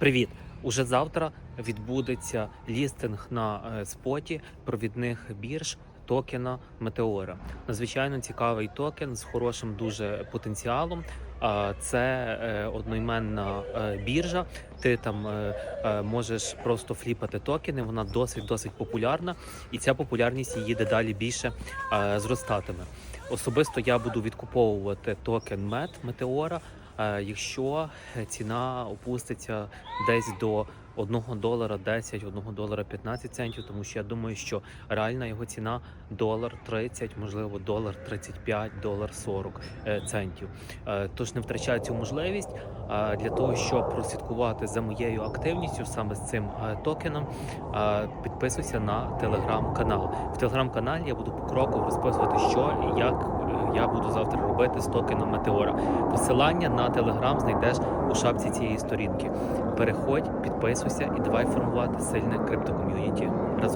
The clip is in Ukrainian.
Привіт! Уже завтра відбудеться лістинг на е, споті провідних бірж токена Метеора. Надзвичайно цікавий токен з хорошим дуже потенціалом. Це е, одноіменна е, біржа. Ти там можеш просто фліпати токени. Вона досить досить популярна, і ця популярність її дедалі більше зростатиме. Особисто я буду відкуповувати токен МЕТ Метеора. Е, Якщо ціна опуститься десь до 1 долара 10, 1 долара 15 центів, тому що я думаю, що реальна його ціна долар 30, можливо, долар 35, долар 40 е, центів. Е, Тож не втрачай цю можливість для того, щоб прослідкувати за моєю активністю саме з цим е, токеном. Підписуйся на телеграм-канал. В телеграм-каналі я буду покроково розписувати, що і як я буду завтра робити з токеном Метеора. Посилання на телеграм знайдеш у шапці цієї сторінки. Переходь, підписуйся і давай формувати сильне криптоком'юніті разом.